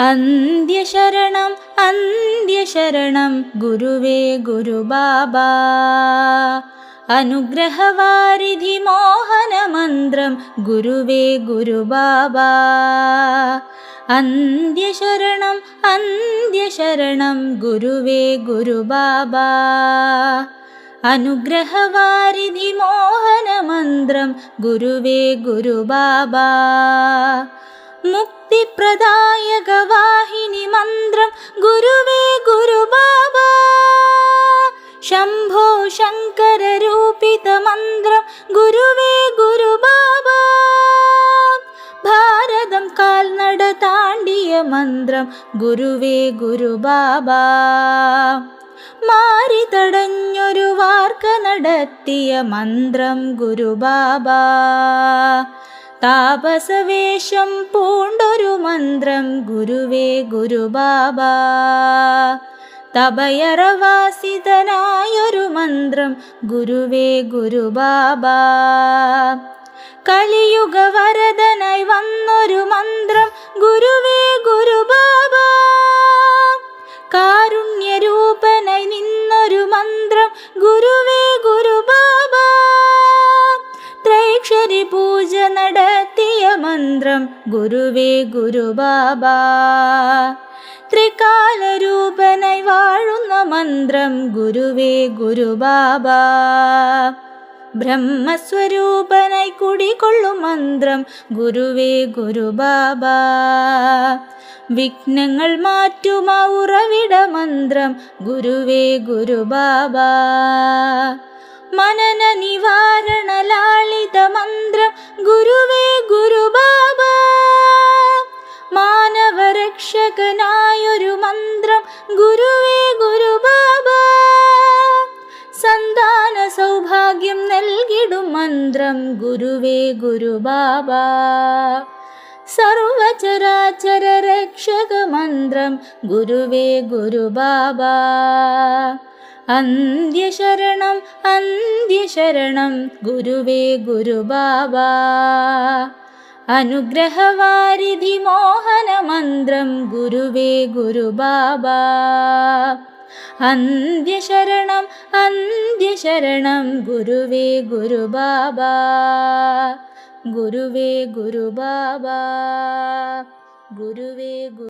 അന്ത്യശരണം അന്ത്യശരണം ഗുരുവേ ഗുരുബാബ. അനുഗ്രഹവാരിധി മോഹനമന്ത്രം ഗുരുവേ ഗുരുബാബ. അന്ത്യശരണം അന്ത്യശരണം ഗുരുവേ ഗുരുബാബ. അനുഗ്രഹവാരിധി മോഹനമന്ത്രം ഗുരുവേ ഗുരുബാബ. മുക്തിപ്രദായക വാഹിനി മന്ത്രം ഗുരുവേ ഗുരുബാബ! ശംഭോ ശങ്കര രൂപിത മന്ത്രം ഗുരുവേ ഗുരുബാബ! ഭാരതം കാൽനട താണ്ടിയ മന്ത്രം ഗുരുവേ ഗുരുബാബ! മാറി തടഞ്ഞൊരു വാർക്ക നടത്തിയ മന്ത്രം ഗുരുബാബ! താപസവേഷം പൂണ്ടൊരു മന്ത്രം ഗുരുവേ ഗുരുബാബ. തപയറവാസിതനായൊരു മന്ത്രം ഗുരുവേ ഗുരുബാബ. കലിയുഗ വരദനായി വന്നൊരു മന്ത്രം ഗുരുവേ ത്രൈക്ഷരി പൂജ നടത്തിയ മന്ത്രം ഗുരുവേ ഗുരുബാബ. ത്രികാലരൂപനായി വാഴുന്ന മന്ത്രം ഗുരുവേ ഗുരുബാബ. ബ്രഹ്മസ്വരൂപനായി കുടികൊള്ളും മന്ത്രം ഗുരുവേ ഗുരുബാബ. വിഘ്നങ്ങൾ മാറ്റുമ ഉറവിട മന്ത്രം ഗുരുവേ ഗുരുബാബ. മനന നിവാരണ ലാളിത മന്ത്രം ഗുരുവേ ഗുരുബാബ. മാനവരക്ഷകനായൊരു മന്ത്രം ഗുരുവേ ഗുരുബാബ. സന്താന സൗഭാഗ്യം നൽകിടും മന്ത്രം ഗുരുവേ ഗുരുബാബ. സർവചരാചര രക്ഷക മന്ത്രം ഗുരുവേ ഗുരുബാബ. അന്ത്യശരണം അന്ത്യശരണം ഗുരുവേ ഗുരുബാബ. അനുഗ്രഹവാരിധി മോഹനമന്ത്രം ഗുരുവേ ഗുരുബാബ. അന്ത്യശരണം അന്ത്യശരണം ഗുരുവേ ഗുരുബാബ. ഗുരുവേ ഗുരുബാബ. ഗുരുവേ ഗുരു